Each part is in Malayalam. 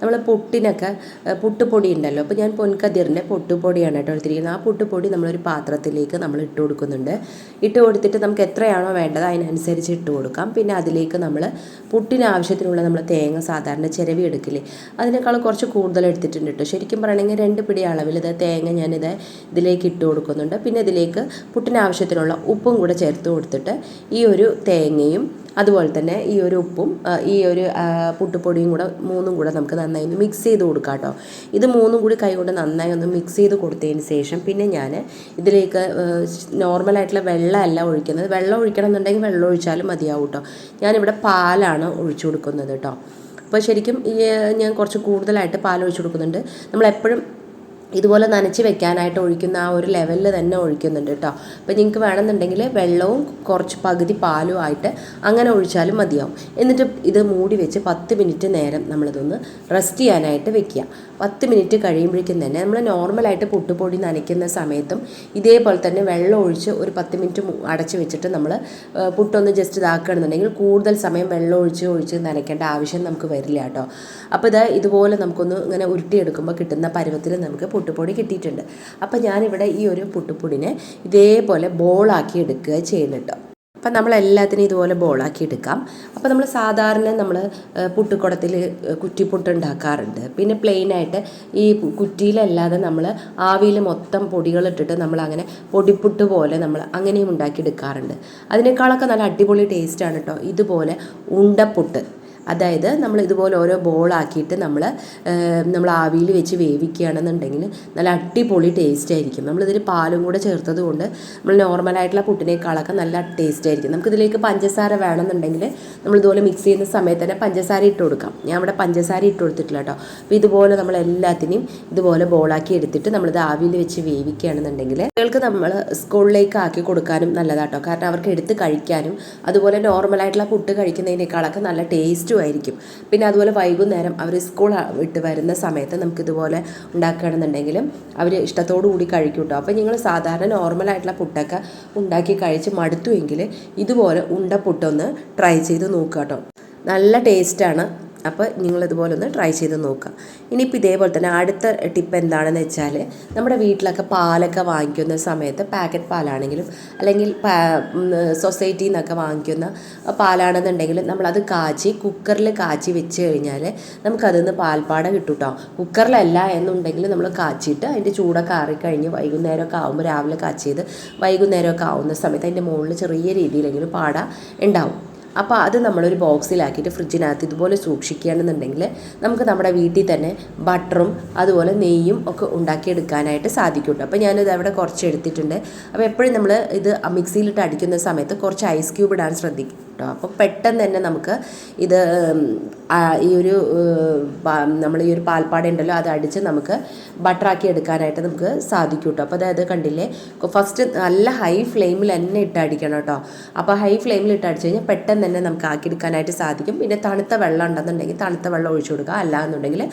നമ്മൾ പുട്ടിനൊക്കെ പുട്ടുപൊടി ഉണ്ടല്ലോ. അപ്പോൾ ഞാൻ പൊൻകതിറിന്റെ പുട്ടുപൊടിയാണ് കേട്ടോ എടുത്തിരിക്കുന്നത്. ആ പുട്ടുപൊടി നമ്മളൊരു പാത്രത്തിലേക്ക് നമ്മൾ ഇട്ട് കൊടുക്കുന്നുണ്ട്. ഇട്ട് കൊടുത്തിട്ട് നമുക്ക് എത്രയാണോ വേണ്ടത് അതിനനുസരിച്ച് ഇട്ട് കൊടുക്കാം. പിന്നെ അതിലേക്ക് നമ്മൾ പുട്ടിന് ആവശ്യത്തിനുള്ള നമ്മൾ തേങ്ങ സാധാരണ ചിരവി എടുക്കില്ലേ അതിനേക്കാൾ കുറച്ച് കൂടുതൽ എടുത്തിട്ടുണ്ട് കേട്ടോ. ശരിക്കും പറയണമെങ്കിൽ രണ്ട് പിടി അളവിൽ ഇത് തേങ്ങ ഞാനിത് ഇതിലേക്ക് ഇട്ട് കൊടുക്കുന്നുണ്ട്. പിന്നെ ഇതിലേക്ക് പുട്ടിന് ആവശ്യത്തിനുള്ള ഉപ്പും കൂടെ ചേർത്ത് കൊടുത്തിട്ട് ഈ ഒരു തേങ്ങയും അതുപോലെ തന്നെ ഈ ഒരു ഉപ്പും ഈ ഒരു പുട്ടുപൊടിയും കൂടെ മൂന്നും കൂടെ നമുക്ക് നന്നായി ഒന്ന് മിക്സ് ചെയ്ത് കൊടുക്കാം കേട്ടോ. ഇത് മൂന്നും കൂടി കൈ കൊണ്ട് നന്നായി ഒന്ന് മിക്സ് ചെയ്ത് കൊടുത്തതിന് ശേഷം പിന്നെ ഞാൻ ഇതിലേക്ക് നോർമലായിട്ടുള്ള വെള്ളമല്ല ഒഴിക്കുന്നത്. വെള്ളം ഒഴിക്കണം എന്നുണ്ടെങ്കിൽ വെള്ളം ഒഴിച്ചാലും മതിയാവും കേട്ടോ. ഞാനിവിടെ പാലാണ് ഒഴിച്ചു കൊടുക്കുന്നത് കേട്ടോ. അപ്പോൾ ശരിക്കും ഈ ഞാൻ കുറച്ച് കൂടുതലായിട്ട് പാൽ ഒഴിച്ചു കൊടുക്കുന്നുണ്ട്. നമ്മളെപ്പോഴും ഇതുപോലെ നനച്ച് വെക്കാനായിട്ട് ഒഴിക്കുന്ന ആ ഒരു ലെവലിൽ തന്നെ ഒഴിക്കുന്നുണ്ട് കേട്ടോ അപ്പോൾ നിങ്ങൾക്ക് വേണമെന്നുണ്ടെങ്കിൽ വെള്ളവും കുറച്ച് പകുതി പാലും ആയിട്ട് അങ്ങനെ ഒഴിച്ചാലും മതിയാവും. എന്നിട്ട് ഇത് മൂടി വെച്ച് പത്ത് മിനിറ്റ് നേരം നമ്മളിതൊന്ന് റെസ്റ്റ് ചെയ്യാനായിട്ട് വെക്കുക. പത്ത് മിനിറ്റ് കഴിയുമ്പോഴേക്കും തന്നെ നമ്മൾ നോർമലായിട്ട് പുട്ടുപൊടി നനയ്ക്കുന്ന സമയത്തും ഇതേപോലെ തന്നെ വെള്ളം ഒഴിച്ച് ഒരു പത്ത് മിനിറ്റ് അടച്ചു അടച്ച് വെച്ചിട്ട് നമ്മൾ പുട്ടൊന്ന് ജസ്റ്റ് ഇതാക്കുകയാണെന്നുണ്ടെങ്കിൽ കൂടുതൽ സമയം വെള്ളം ഒഴിച്ച് ഒഴിച്ച് നനയ്ക്കേണ്ട ആവശ്യം നമുക്ക് വരില്ല കേട്ടോ അപ്പോൾ ഇത് ഇതുപോലെ നമുക്കൊന്ന് ഇങ്ങനെ ഉരുട്ടിയെടുക്കുമ്പോൾ കിട്ടുന്ന പരുവത്തിൽ നമുക്ക് പുട്ടുപൊടി കിട്ടിയിട്ടുണ്ട്. അപ്പോൾ ഞാനിവിടെ ഈ ഒരു പുട്ടുപൊടിനെ ഇതേപോലെ ബോളാക്കി എടുക്കുക ചെയ്യുന്നുണ്ട്. അപ്പം നമ്മൾ എല്ലാത്തിനും ഇതുപോലെ ബോളാക്കി എടുക്കാം. അപ്പോൾ നമ്മൾ സാധാരണ നമ്മൾ പുട്ടുക്കുടത്തിൽ കുറ്റിപ്പുട്ട് ഉണ്ടാക്കാറുണ്ട്. പിന്നെ പ്ലെയിനായിട്ട് ഈ കുറ്റിയിലല്ലാതെ നമ്മൾ ആവിയിൽ മൊത്തം പൊടികൾ ഇട്ടിട്ട് നമ്മൾ അങ്ങനെ പൊടിപ്പുട്ട് പോലെ നമ്മൾ അങ്ങനെയും ഉണ്ടാക്കി എടുക്കാറുണ്ട്. അതിനേക്കാളൊക്കെ നല്ല അടിപൊളി ടേസ്റ്റാണ് കേട്ടോ ഇതുപോലെ ഉണ്ടപ്പുട്ട്. അതായത് നമ്മൾ ഇതുപോലെ ഓരോ ബോളാക്കിയിട്ട് നമ്മൾ നമ്മൾ ആവിയിൽ വെച്ച് വേവിക്കുകയാണെന്നുണ്ടെങ്കിൽ നല്ല അടിപൊളി ടേസ്റ്റ് ആയിരിക്കും. നമ്മളിതിൽ പാലും കൂടെ ചേർത്തത് കൊണ്ട് നമ്മൾ നോർമലായിട്ടുള്ള പുട്ടിനേക്കാളൊക്കെ നല്ല ടേസ്റ്റ് ആയിരിക്കും. നമുക്കിതിലേക്ക് പഞ്ചസാര വേണമെന്നുണ്ടെങ്കിൽ നമ്മളിതുപോലെ മിക്സ് ചെയ്യുന്ന സമയത്ത് തന്നെ പഞ്ചസാര ഇട്ട് കൊടുക്കാം. ഞാൻ അവിടെ പഞ്ചസാര ഇട്ട് കൊടുത്തിട്ടില്ല കേട്ടോ അപ്പോൾ ഇതുപോലെ നമ്മൾ എല്ലാത്തിനെയും ഇതുപോലെ ബോളാക്കി എടുത്തിട്ട് നമ്മളിത് ആവിയിൽ വെച്ച് വേവിക്കുകയാണെന്നുണ്ടെങ്കിൽ കുട്ടികൾക്ക് നമ്മൾ സ്കൂളിലേക്ക് ആക്കി കൊടുക്കാനും നല്ലതാട്ടോ കാരണം അവർക്ക് എടുത്ത് കഴിക്കാനും അതുപോലെ നോർമലായിട്ടുള്ള പുട്ട് കഴിക്കുന്നതിനേക്കാളൊക്കെ നല്ല ടേസ്റ്റും ആയിരിക്കും പിന്നെ അതുപോലെ വൈകുന്നേരം അവർ സ്കൂൾ വിട്ട് വരുന്ന സമയത്ത് നമുക്ക് ഇതുപോലെ ഉണ്ടാക്കുകയാണെന്നുണ്ടെങ്കിലും അവർ ഇഷ്ടത്തോടു കൂടി കഴിക്കും കേട്ടോ അപ്പോൾ നിങ്ങൾ സാധാരണ നോർമലായിട്ടുള്ള പുട്ടൊക്കെ ഉണ്ടാക്കി കഴിച്ച് മടുത്തുവെങ്കിൽ ഇതുപോലെ ഉണ്ട പുട്ടൊന്ന് ട്രൈ ചെയ്ത് നോക്കുക കേട്ടോ നല്ല ടേസ്റ്റാണ് അപ്പോൾ നിങ്ങളിതുപോലെ ഒന്ന് ട്രൈ ചെയ്ത് നോക്കുക. ഇനിയിപ്പോൾ ഇതേപോലെ തന്നെ അടുത്ത ടിപ്പ് എന്താണെന്ന് വെച്ചാൽ നമ്മുടെ വീട്ടിലൊക്കെ പാലൊക്കെ വാങ്ങിക്കുന്ന സമയത്ത് പാക്കറ്റ് പാലാണെങ്കിലും അല്ലെങ്കിൽ സൊസൈറ്റിയിൽ നിന്നൊക്കെ വാങ്ങിക്കുന്ന പാലാണെന്നുണ്ടെങ്കിൽ നമ്മളത് കാച്ചി കുക്കറിൽ കാച്ചി വെച്ച് കഴിഞ്ഞാൽ നമുക്കതിൽ നിന്ന് പാൽപ്പാട കിട്ടും കേട്ടോ കുക്കറിലല്ല എന്നുണ്ടെങ്കിൽ നമ്മൾ കാച്ചിയിട്ട് അതിന്റെ ചൂടൊക്കെ ആറിക്കഴിഞ്ഞ് വൈകുന്നേരമൊക്കെ ആകുമ്പോൾ രാവിലെ കാച്ചിയത് വൈകുന്നേരമൊക്കെ ആവുന്ന സമയത്ത് അതിന്റെ മുകളിൽ ചെറിയ രീതിയിലെങ്കിലും പാട ഉണ്ടാവും. അപ്പോൾ അത് നമ്മളൊരു ബോക്സിലാക്കിയിട്ട് ഫ്രിഡ്ജിനകത്ത് ഇതുപോലെ സൂക്ഷിക്കുകയാണെന്നുണ്ടെങ്കിൽ നമുക്ക് നമ്മുടെ വീട്ടിൽ തന്നെ ബട്ടറും അതുപോലെ നെയ്യും ഒക്കെ ഉണ്ടാക്കിയെടുക്കാനായിട്ട് സാധിക്കും അപ്പോൾ ഞാനിത് അവിടെ കുറച്ച് എടുത്തിട്ടുണ്ട്. അപ്പോൾ എപ്പോഴും നമ്മൾ ഇത് മിക്സിയിലിട്ട് അടിക്കുന്ന സമയത്ത് കുറച്ച് ഐസ് ക്യൂബ് ഇടാൻ ശ്രദ്ധിക്കും കേട്ടോ. അപ്പോൾ പെട്ടെന്ന് തന്നെ നമുക്ക് ഇത് ഈ ഒരു നമ്മൾ ഈ ഒരു പാൽപ്പാട ഉണ്ടല്ലോ അത് അടിച്ച് നമുക്ക് ബട്ടറാക്കി എടുക്കാനായിട്ട് നമുക്ക് സാധിക്കും കേട്ടോ. അപ്പോൾ അതായത് കണ്ടില്ലേ ഫസ്റ്റ് നല്ല ഹൈ ഫ്ലെയിമിൽ തന്നെ ഇട്ട് അടിക്കണം കേട്ടോ. അപ്പോൾ ഹൈ ഫ്ലെയിമിൽ ഇട്ട് അടിച്ച് കഴിഞ്ഞാൽ പെട്ടെന്ന് തന്നെ നമുക്ക് ആക്കിയെടുക്കാനായിട്ട് സാധിക്കും. പിന്നെ തണുത്ത വെള്ളം ഉണ്ടെന്നുണ്ടെങ്കിൽ തണുത്ത വെള്ളം ഒഴിച്ചു കൊടുക്കുക. അല്ല എന്നുണ്ടെങ്കിൽ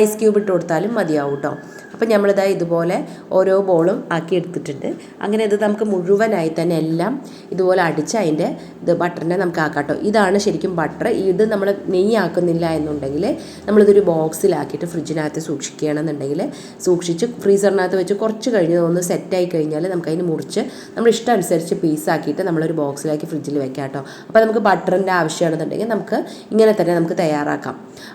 ഐസ് ക്യൂബ് ഇട്ട് കൊടുത്താലും മതിയാവും കേട്ടോ. അപ്പോൾ നമ്മളിതാ ഇതുപോലെ ഓരോ ബോളും ആക്കി എടുത്തിട്ടുണ്ട്. അങ്ങനെ ഇത് നമുക്ക് മുഴുവനായി തന്നെ എല്ലാം ഇതുപോലെ അടിച്ച് അതിന്റെ ഇത് ബട്ടറിനെ നമുക്ക് ആക്കാം കേട്ടോ ഇതാണ് ശരിക്കും ബട്ടർ ഇത് നമ്മൾ നെയ്യ് ആക്കുന്നില്ല എന്നുണ്ടെങ്കിൽ നമ്മളിതൊരു ബോക്സിലാക്കിയിട്ട് ഫ്രിഡ്ജിനകത്ത് സൂക്ഷിക്കുകയാണെന്നുണ്ടെങ്കിൽ സൂക്ഷിച്ച് ഫ്രീസറിനകത്ത് വെച്ച് കുറച്ച് കഴിഞ്ഞ് ഒന്ന് സെറ്റായി കഴിഞ്ഞാൽ നമുക്ക് അതിന് മുറിച്ച് നമ്മൾ ഇഷ്ടം അനുസരിച്ച് പീസാക്കിയിട്ട് നമ്മളൊരു ബോക്സിലാക്കി ഫ്രിഡ്ജിൽ വെക്കാം കേട്ടോ അപ്പോൾ നമുക്ക് ബട്ടറിന്റെ ആവശ്യമാണെന്നുണ്ടെങ്കിൽ നമുക്ക് ഇങ്ങനെ തന്നെ നമുക്ക് തയ്യാറാക്കാം.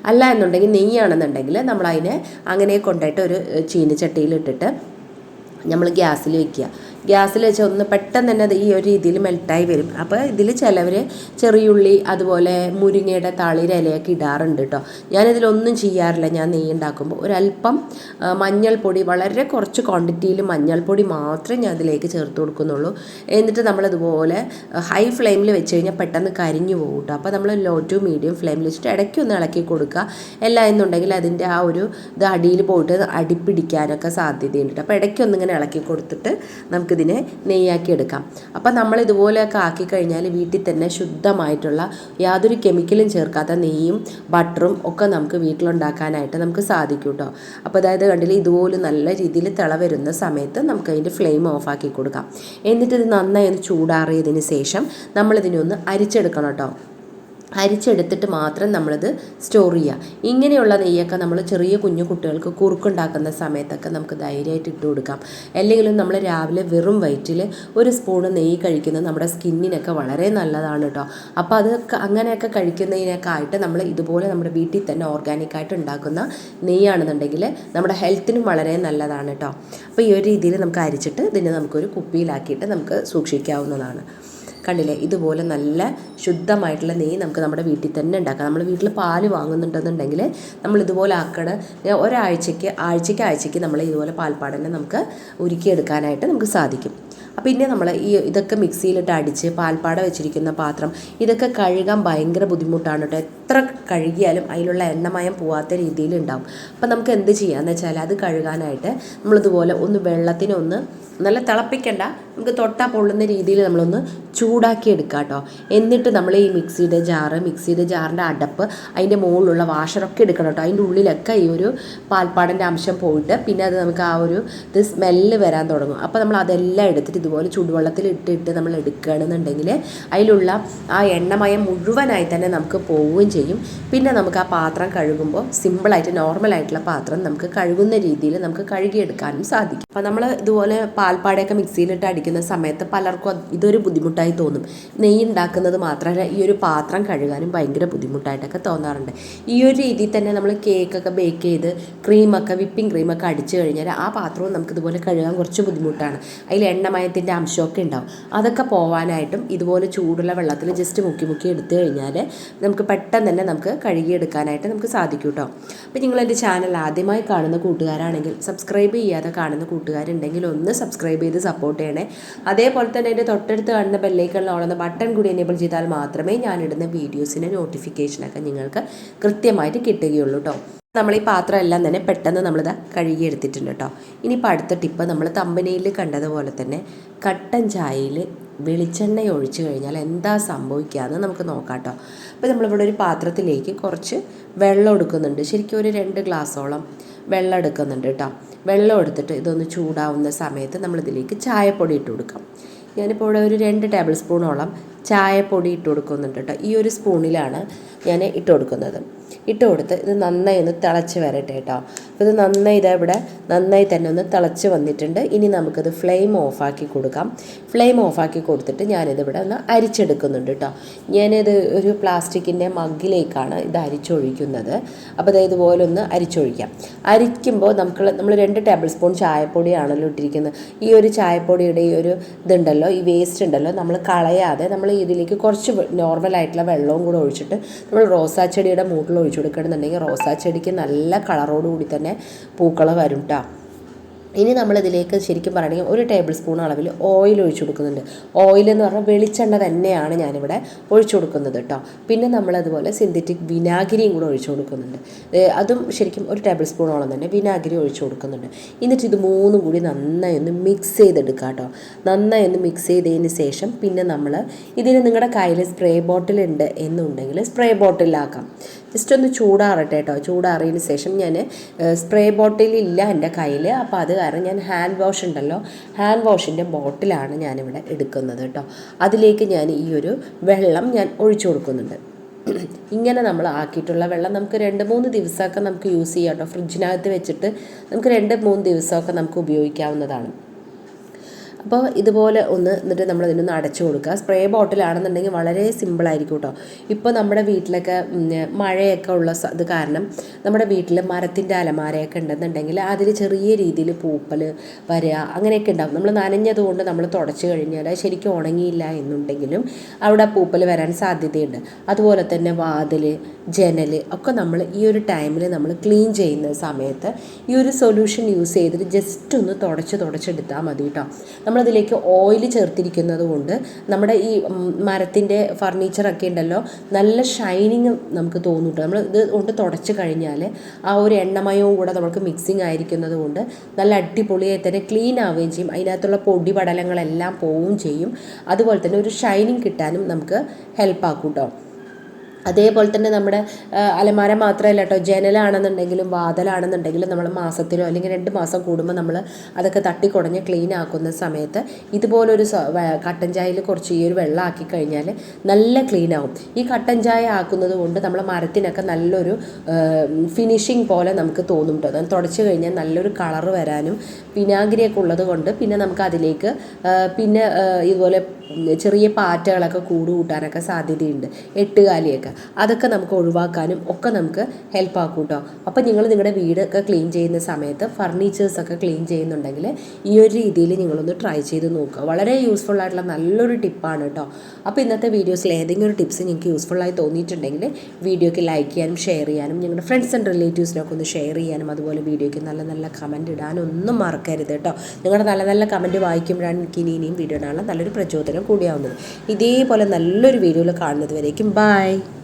അല്ല എന്നുണ്ടെങ്കിൽ നെയ്യാണെന്നുണ്ടെങ്കിൽ നമ്മളതിനെ അങ്ങനെ കൊണ്ടായിട്ട് ഒരു ചീനച്ചട്ടിയിൽ ഇട്ടിട്ട് നമ്മൾ ഗ്യാസിൽ വെക്കുക. ഗ്യാസിൽ വെച്ച് ഒന്ന് പെട്ടെന്ന് തന്നെ അത് ഈ ഒരു രീതിയിൽ മെൽട്ടായി വരും. അപ്പോൾ ഇതിൽ ചിലവർ ചെറിയുള്ളി അതുപോലെ മുരിങ്ങയുടെ തളിര ഇലയൊക്കെ ഇടാറുണ്ട് കേട്ടോ ഞാനിതിലൊന്നും ചെയ്യാറില്ല. ഞാൻ നെയ്യ് ഉണ്ടാക്കുമ്പോൾ ഒരല്പം മഞ്ഞൾപ്പൊടി വളരെ കുറച്ച് ക്വാണ്ടിറ്റിയിൽ മഞ്ഞൾപ്പൊടി മാത്രമേ ഞാൻ അതിലേക്ക് ചേർത്ത് കൊടുക്കുന്നുള്ളൂ. എന്നിട്ട് നമ്മളിതുപോലെ ഹൈ ഫ്ലെയിമിൽ വെച്ച് കഴിഞ്ഞാൽ പെട്ടെന്ന് കരിഞ്ഞു പോകും കേട്ടോ അപ്പോൾ നമ്മൾ ലോ ടു മീഡിയം ഫ്ലെയിമിൽ വെച്ചിട്ട് ഇടയ്ക്ക് ഒന്ന് ഇളക്കി കൊടുക്കുക. അല്ല എന്നുണ്ടെങ്കിൽ അതിന്റെ ആ ഒരു ഇത് അടിയിൽ പോയിട്ട് അടിപ്പിടിക്കാനൊക്കെ സാധ്യതയുണ്ട് അപ്പോൾ ഇടയ്ക്കൊന്നിങ്ങനെ ഇളക്കി കൊടുത്തിട്ട് നമുക്ക് നമുക്കിതിനെ നെയ്യാക്കി എടുക്കാം അപ്പം നമ്മൾ ഇതുപോലെയൊക്കെ ആക്കി കഴിഞ്ഞാൽ വീട്ടിൽ തന്നെ ശുദ്ധമായിട്ടുള്ള യാതൊരു കെമിക്കലും ചേർക്കാത്ത നെയ്യും ബട്ടറും ഒക്കെ നമുക്ക് വീട്ടിലുണ്ടാക്കാനായിട്ട് നമുക്ക് സാധിക്കും കേട്ടോ അപ്പോൾ അതായത് കണ്ടില്ല ഇതുപോലെ നല്ല രീതിയിൽ തിള വരുന്ന സമയത്ത് നമുക്ക് അതിന്റെ ഫ്ലെയിം ഓഫാക്കി കൊടുക്കാം. എന്നിട്ട് ഇത് നന്നായി ഒന്ന് ചൂടാറിയതിന് ശേഷം നമ്മളിതിനെ ഒന്ന് അരിച്ചെടുക്കണം കേട്ടോ. അരിച്ചെടുത്തിട്ട് മാത്രം നമ്മളിത് സ്റ്റോർ ചെയ്യുക ഇങ്ങനെയുള്ള നെയ്യൊക്കെ നമ്മൾ ചെറിയ കുഞ്ഞു കുട്ടികൾക്ക് കുറുക്കുണ്ടാക്കുന്ന സമയത്തൊക്കെ നമുക്ക് ധൈര്യമായിട്ട് ഇട്ട് കൊടുക്കാം. അല്ലെങ്കിലും നമ്മൾ രാവിലെ വെറും വയറ്റിൽ ഒരു സ്പൂണ് നെയ്യ് കഴിക്കുന്നത് നമ്മുടെ സ്കിന്നിനൊക്കെ വളരെ നല്ലതാണ് കേട്ടോ. അപ്പോൾ അത് അങ്ങനെയൊക്കെ കഴിക്കുന്നതിനൊക്കെ ആയിട്ട് നമ്മൾ ഇതുപോലെ നമ്മുടെ വീട്ടിൽ തന്നെ ഓർഗാനിക്കായിട്ട് ഉണ്ടാക്കുന്ന നെയ്യാണെന്നുണ്ടെങ്കിൽ നമ്മുടെ ഹെൽത്തിനും വളരെ നല്ലതാണ് കേട്ടോ. അപ്പോൾ ഈ ഒരു രീതിയിൽ നമുക്ക് അരിച്ചിട്ട് ഇതിനെ നമുക്കൊരു കുപ്പിയിലാക്കിയിട്ട് നമുക്ക് സൂക്ഷിക്കാവുന്നതാണ്. കണ്ടില്ലേ ഇതുപോലെ നല്ല ശുദ്ധമായിട്ടുള്ള നെയ്യ് നമുക്ക് നമ്മുടെ വീട്ടിൽ തന്നെ ഉണ്ടാക്കാം. നമ്മൾ വീട്ടിൽ പാൽ വാങ്ങുന്നുണ്ടെന്നുണ്ടെങ്കിൽ നമ്മൾ ഇതുപോലെ ആക്കണ ഒരാഴ്ചയ്ക്ക് ആഴ്ചയ്ക്ക് ആഴ്ചയ്ക്ക് നമ്മൾ ഇതുപോലെ പാൽപ്പാടനെ നമുക്ക് ഉരുക്കിയെടുക്കാനായിട്ട് നമുക്ക് സാധിക്കും. പിന്നെ നമ്മൾ ഈ ഇതൊക്കെ മിക്സിയിലിട്ട് അടിച്ച് പാൽപ്പാട വെച്ചിരിക്കുന്ന പാത്രം ഇതൊക്കെ കഴുകാൻ ഭയങ്കര ബുദ്ധിമുട്ടാണ് കേട്ടോ. എത്ര കഴുകിയാലും അതിലുള്ള എണ്ണമയം പോവാത്ത രീതിയിൽ ഉണ്ടാവും. അപ്പം നമുക്ക് എന്ത് ചെയ്യാന്ന് വെച്ചാൽ അത് കഴുകാനായിട്ട് നമ്മളിതുപോലെ ഒന്ന് വെള്ളത്തിനൊന്ന് നല്ല തിളപ്പിക്കണ്ട നമുക്ക് തൊട്ടാ പൊള്ളുന്ന രീതിയിൽ നമ്മളൊന്ന് ചൂടാക്കി എടുക്കുക കേട്ടോ എന്നിട്ട് നമ്മൾ ഈ മിക്സിയുടെ ജാറ് മിക്സിയുടെ ജാറിന്റെ അടപ്പ് അതിന്റെ മുകളിലുള്ള വാഷറൊക്കെ എടുക്കണം കേട്ടോ അതിന്റെ ഉള്ളിലൊക്കെ ഈ ഒരു പാൽപ്പാടിന്റെ അംശം പോയിട്ട് പിന്നെ അത് നമുക്ക് ആ ഒരു ഇത് സ്മെല്ല് വരാൻ തുടങ്ങും. അപ്പോൾ നമ്മൾ അതെല്ലാം എടുത്തിട്ട് ഇതുപോലെ ചൂടുവെള്ളത്തിൽ ഇട്ടിട്ട് നമ്മൾ എടുക്കുകയാണെന്നുണ്ടെങ്കിൽ അതിലുള്ള ആ എണ്ണമയം മുഴുവനായി തന്നെ നമുക്ക് പോവുകയും ചെയ്യും. പിന്നെ നമുക്ക് ആ പാത്രം കഴുകുമ്പോൾ സിമ്പിളായിട്ട് നോർമലായിട്ടുള്ള പാത്രം നമുക്ക് കഴുകുന്ന രീതിയിൽ നമുക്ക് കഴുകിയെടുക്കാനും സാധിക്കും. അപ്പോൾ നമ്മൾ ഇതുപോലെ പാൽപ്പാടയൊക്കെ മിക്സിയിലിട്ട് അടിക്കുന്ന സമയത്ത് പലർക്കും ഇതൊരു ബുദ്ധിമുട്ടായി തോന്നും. നെയ്യ് ഉണ്ടാക്കുന്നത് മാത്രമല്ല ഈ ഒരു പാത്രം കഴുകാനും ഭയങ്കര ബുദ്ധിമുട്ടായിട്ടൊക്കെ തോന്നാറുണ്ട്. ഈ ഒരു രീതിയിൽ തന്നെ നമ്മൾ കേക്കൊക്കെ ബേക്ക് ചെയ്ത് ക്രീമൊക്കെ വിപ്പിംഗ് ക്രീമൊക്കെ അടിച്ചു കഴിഞ്ഞാൽ ആ പാത്രവും നമുക്ക് ഇതുപോലെ കഴുകാൻ കുറച്ച് ബുദ്ധിമുട്ടാണ്. അതിൽ എണ്ണമയത്തിന്റെ അംശമൊക്കെ ഉണ്ടാവും. അതൊക്കെ പോവാനായിട്ടും ഇതുപോലെ ചൂടുള്ള വെള്ളത്തിൽ ജസ്റ്റ് മുക്കി മുക്കി എടുത്തു കഴിഞ്ഞാൽ നമുക്ക് പെട്ടെന്ന് തന്നെ നമുക്ക് കഴുകിയെടുക്കാനായിട്ട് നമുക്ക് സാധിക്കും കേട്ടോ അപ്പോൾ നിങ്ങൾ എന്റെ ചാനൽ ആദ്യമായി കാണുന്ന കൂട്ടുകാരാണെങ്കിൽ സബ്സ്ക്രൈബ് ചെയ്യാതെ കാണുന്ന കൂട്ടുകാരുണ്ടെങ്കിൽ ഒന്ന് സബ്സ്ക്രൈബ് ചെയ്ത് സപ്പോർട്ട് ചെയ്യണേ. അതേപോലെ തന്നെ എന്റെ തൊട്ടടുത്ത് കാണുന്ന ബെല്ലൈക്കണിലുള്ള ബട്ടൺ കൂടി എനേബിൾ ചെയ്താൽ മാത്രമേ ഞാൻ ഞാനിടുന്ന വീഡിയോസിന്റെ നോട്ടിഫിക്കേഷനൊക്കെ നിങ്ങൾക്ക് കൃത്യമായിട്ട് കിട്ടുകയുള്ളൂ കേട്ടോ നമ്മൾ ഈ പാത്രം എല്ലാം തന്നെ പെട്ടെന്ന് നമ്മളിത് കഴുകിയെടുത്തിട്ടുണ്ട് കേട്ടോ ഇനിയിപ്പോൾ അടുത്ത ടിപ്പ് നമ്മൾ തമ്പനയിൽ കണ്ടതുപോലെ തന്നെ കട്ടൻ ചായയിൽ വെളിച്ചെണ്ണ ഒഴിച്ച് കഴിഞ്ഞാൽ എന്താ സംഭവിക്കുകയെന്ന് നമുക്ക് നോക്കാം കേട്ടോ അപ്പോൾ നമ്മളിവിടെ ഒരു പാത്രത്തിലേക്ക് കുറച്ച് വെള്ളം എടുക്കുന്നുണ്ട്. ശരിക്കും ഒരു രണ്ട് ഗ്ലാസ്സോളം വെള്ളം എടുക്കുന്നുണ്ട് കേട്ടോ വെള്ളം എടുത്തിട്ട് ഇതൊന്ന് ചൂടാവുന്ന സമയത്ത് നമ്മളിതിലേക്ക് ചായപ്പൊടി ഇട്ട് കൊടുക്കാം. ഞാനിപ്പോൾ ഇവിടെ ഒരു രണ്ട് ടേബിൾ സ്പൂണോളം ചായപ്പൊടി ഇട്ട് കൊടുക്കുന്നുണ്ട് കേട്ടോ. ഈ ഒരു സ്പൂണിലാണ് ഞാൻ ഇട്ട് കൊടുക്കുന്നത്. ഇട്ട് കൊടുത്ത് ഇത് നന്നായി ഒന്ന് തിളച്ച് വരട്ടെ കേട്ടോ. അപ്പോൾ ഇത് നന്നായി ഇതാ ഇവിടെ നന്നായി തന്നെ ഒന്ന് തിളച്ച് വന്നിട്ടുണ്ട്. ഇനി നമുക്കിത് ഫ്ലെയിം ഓഫാക്കി കൊടുക്കാം. ഫ്ലെയിം ഓഫാക്കി കൊടുത്തിട്ട് ഞാനിത് ഇവിടെ ഒന്ന് അരിച്ചെടുക്കുന്നുണ്ട് കേട്ടോ. ഞാനിത് ഒരു പ്ലാസ്റ്റിക്കിന്റെ മഗ്ഗിലേക്കാണ് ഇത് അരിച്ചൊഴിക്കുന്നത്. അപ്പോൾ അതായത് ഇതുപോലെ ഒന്ന് അരിച്ചൊഴിക്കാം. അരിക്കുമ്പോൾ നമുക്ക് നമ്മൾ രണ്ട് ടേബിൾ സ്പൂൺ ചായപ്പൊടിയാണല്ലോ ഇട്ടിരിക്കുന്നത്. ഈ ഒരു ചായപ്പൊടിയുടെ ഈ ഒരു ഇതുണ്ടല്ലോ ഈ വേസ്റ്റ് ഉണ്ടല്ലോ നമ്മൾ കളയാതെ നമ്മൾ ഇതിലേക്ക് കുറച്ച് നോർമലായിട്ടുള്ള വെള്ളവും കൂടെ ഒഴിച്ചിട്ട് നമ്മൾ റോസാ ചെടിയുടെ മൂട്ടിൽ ഒഴിച്ചു കൊടുക്കണമെന്നുണ്ടെങ്കിൽ റോസാ ചെടിക്ക് നല്ല കളറോടുകൂടി തന്നെ പൂക്കൾ വരും കേട്ടോ ഇനി നമ്മളിതിലേക്ക് ശരിക്കും പറയുകയാണെങ്കിൽ ഒരു ടേബിൾ സ്പൂൺ അളവിൽ ഓയിൽ ഒഴിച്ചു കൊടുക്കുന്നുണ്ട്. ഓയിൽ എന്ന് പറഞ്ഞാൽ വെളിച്ചെണ്ണ തന്നെയാണ് ഞാനിവിടെ ഒഴിച്ചു കൊടുക്കുന്നത് കേട്ടോ പിന്നെ നമ്മളതുപോലെ സിന്തറ്റിക് വിനാഗിരിയും കൂടെ ഒഴിച്ചു കൊടുക്കുന്നുണ്ട്. അതും ശരിക്കും ഒരു ടേബിൾ സ്പൂണോളം തന്നെ വിനാഗിരി ഒഴിച്ചു കൊടുക്കുന്നുണ്ട്. എന്നിട്ട് ഇത് മൂന്നും കൂടി നന്നായി ഒന്ന് മിക്സ് ചെയ്തെടുക്കുക കേട്ടോ നന്നായി ഒന്ന് മിക്സ് ചെയ്തതിന് ശേഷം പിന്നെ നമ്മൾ ഇതിന് നിങ്ങളുടെ കയ്യിൽ സ്പ്രേ ബോട്ടിൽ ഉണ്ട് എന്നുണ്ടെങ്കിൽ സ്പ്രേ ബോട്ടിലാക്കാം ജസ്റ്റ് ഒന്ന് ചൂടാറട്ടെ കേട്ടോ. ചൂടാറിയതിന് ശേഷം ഞാൻ സ്പ്രേ ബോട്ടിലില്ല എന്റെ കയ്യിൽ അപ്പോൾ അത് കാരണം ഞാൻ ഹാൻഡ് വാഷ് ഉണ്ടല്ലോ. ഹാൻഡ് വാഷിന്റെ ബോട്ടിലാണ് ഞാനിവിടെ എടുക്കുന്നത് കേട്ടോ. അതിലേക്ക് ഞാൻ ഈ ഒരു വെള്ളം ഞാൻ ഒഴിച്ചു കൊടുക്കുന്നുണ്ട്. ഇങ്ങനെ നമ്മൾ ആക്കിയിട്ടുള്ള വെള്ളം നമുക്ക് രണ്ട് മൂന്ന് ദിവസമൊക്കെ നമുക്ക് യൂസ് ചെയ്യാം കേട്ടോ. ഫ്രിഡ്ജിനകത്ത് വെച്ചിട്ട് നമുക്ക് രണ്ട് മൂന്ന് ദിവസമൊക്കെ നമുക്ക് ഉപയോഗിക്കാവുന്നതാണ്. അപ്പോൾ ഇതുപോലെ ഒന്ന് എന്നിട്ട് നമ്മൾ ഇതിനൊന്ന് അടച്ചു കൊടുക്കുക. സ്പ്രേ ബോട്ടിലാണെന്നുണ്ടെങ്കിൽ വളരെ സിമ്പിളായിരിക്കും കേട്ടോ ഇപ്പോൾ നമ്മുടെ വീട്ടിലൊക്കെ മഴയൊക്കെ ഉള്ള ഇത് കാരണം നമ്മുടെ വീട്ടിൽ മരത്തിന്റെ അലമാരയൊക്കെ ഉണ്ടെന്നുണ്ടെങ്കിൽ അതിൽ ചെറിയ രീതിയിൽ പൂപ്പൽ വരിക അങ്ങനെയൊക്കെ ഉണ്ടാവും. നമ്മൾ നനഞ്ഞതുകൊണ്ട് നമ്മൾ തുടച്ചു കഴിഞ്ഞാൽ ശരിക്കും ഉണങ്ങിയില്ല എന്നുണ്ടെങ്കിലും അവിടെ പൂപ്പൽ വരാൻ സാധ്യതയുണ്ട്. അതുപോലെ തന്നെ വാതിൽ ജനൽ ഒക്കെ നമ്മൾ ഈ ഒരു ടൈമിൽ നമ്മൾ ക്ലീൻ ചെയ്യുന്ന സമയത്ത് ഈ ഒരു സൊല്യൂഷൻ യൂസ് ചെയ്തിട്ട് ജസ്റ്റ് ഒന്ന് തുടച്ച് തുടച്ചെടുത്താൽ മതി കേട്ടോ നമ്മളതിലേക്ക് ഓയിൽ ചേർത്തിരിക്കുന്നത് കൊണ്ട് നമ്മുടെ ഈ മരത്തിന്റെ ഫർണിച്ചറൊക്കെ ഉണ്ടല്ലോ നല്ല ഷൈനിങ് നമുക്ക് തോന്നും നമ്മൾ ഇത് കൊണ്ട് തുടച്ച് കഴിഞ്ഞാൽ ആ ഒരു എണ്ണമയവും കൂടെ നമുക്ക് മിക്സിങ് ആയിരിക്കുന്നത് കൊണ്ട് നല്ല അടിപൊളിയായി തന്നെ ക്ലീൻ ആവുകയും ചെയ്യും. അതിനകത്തുള്ള പൊടി പടലങ്ങളെല്ലാം പോവുകയും ചെയ്യും. അതുപോലെ തന്നെ ഒരു ഷൈനിങ് കിട്ടാനും നമുക്ക് ഹെൽപ്പ് ആക്കും കേട്ടോ അതേപോലെ തന്നെ നമ്മുടെ അലമാര മാത്രമല്ല കേട്ടോ ജനലാണെന്നുണ്ടെങ്കിലും വാതിലാണെന്നുണ്ടെങ്കിലും നമ്മൾ മാസത്തിലോ അല്ലെങ്കിൽ രണ്ട് മാസം കൂടുമ്പോൾ നമ്മൾ അതൊക്കെ തട്ടിക്കുടഞ്ഞ് ക്ലീൻ ആക്കുന്ന സമയത്ത് ഇതുപോലൊരു കട്ടൻ ചായയിൽ കുറച്ച് ഈ ഒരു വെള്ളം ആക്കി കഴിഞ്ഞാൽ നല്ല ക്ലീൻ ആവും. ഈ കട്ടൻ ചായ ആക്കുന്നത് കൊണ്ട് നമ്മളെ മരത്തിനൊക്കെ നല്ലൊരു ഫിനിഷിങ് പോലെ നമുക്ക് തോന്നും കേട്ടോ തുടച്ച് കഴിഞ്ഞാൽ നല്ലൊരു കളർ വരാനും വിനാഗിരിയൊക്കെ ഉള്ളത് കൊണ്ട് പിന്നെ നമുക്ക് അതിലേക്ക് പിന്നെ ഇതുപോലെ ചെറിയ പാറ്റകളൊക്കെ കൂട് കൂട്ടാനൊക്കെ സാധ്യതയുണ്ട്. എട്ടുകാലിയൊക്കെ. അതൊക്കെ നമുക്ക് ഒഴിവാക്കാനും ഒക്കെ നമുക്ക് ഹെൽപ്പ് ആക്കും കേട്ടോ അപ്പോൾ നിങ്ങൾ നിങ്ങളുടെ വീടൊക്കെ ക്ലീൻ ചെയ്യുന്ന സമയത്ത് ഫർണിച്ചേഴ്സൊക്കെ ക്ലീൻ ചെയ്യുന്നുണ്ടെങ്കിൽ ഈ ഒരു രീതിയിൽ നിങ്ങളൊന്ന് ട്രൈ ചെയ്ത് നോക്കുക. വളരെ യൂസ്ഫുൾ ആയിട്ടുള്ള നല്ലൊരു ടിപ്പാണ് കേട്ടോ അപ്പോൾ ഇന്നത്തെ വീഡിയോസിൽ ഏതെങ്കിലും ഒരു ടിപ്സ് നിങ്ങൾക്ക് യൂസ്ഫുള്ളായി തോന്നിയിട്ടുണ്ടെങ്കിൽ വീഡിയോക്ക് ലൈക്ക് ചെയ്യാനും ഷെയർ ചെയ്യാനും നിങ്ങളുടെ ഫ്രണ്ട്സ് ആൻഡ് റിലേറ്റീവ്സിനൊക്കെ ഒന്ന് ഷെയർ ചെയ്യാനും അതുപോലെ വീഡിയോയ്ക്ക് നല്ല നല്ല കമന്റ് ഇടാനും ഒന്നും മറക്കരുത് കേട്ടോ നിങ്ങളുടെ നല്ല നല്ല കമന്റ് വായിക്കുമ്പോഴാണ് എനിക്ക് ഇനി ഇനിയും വീഡിയോ ഇടാനുള്ള നല്ലൊരു പ്രചോദനം കൂടിയാവുന്നത്. ഇതേപോലെ നല്ലൊരു വീഡിയോയിൽ കാണുന്നത് വരേക്കും. ബൈ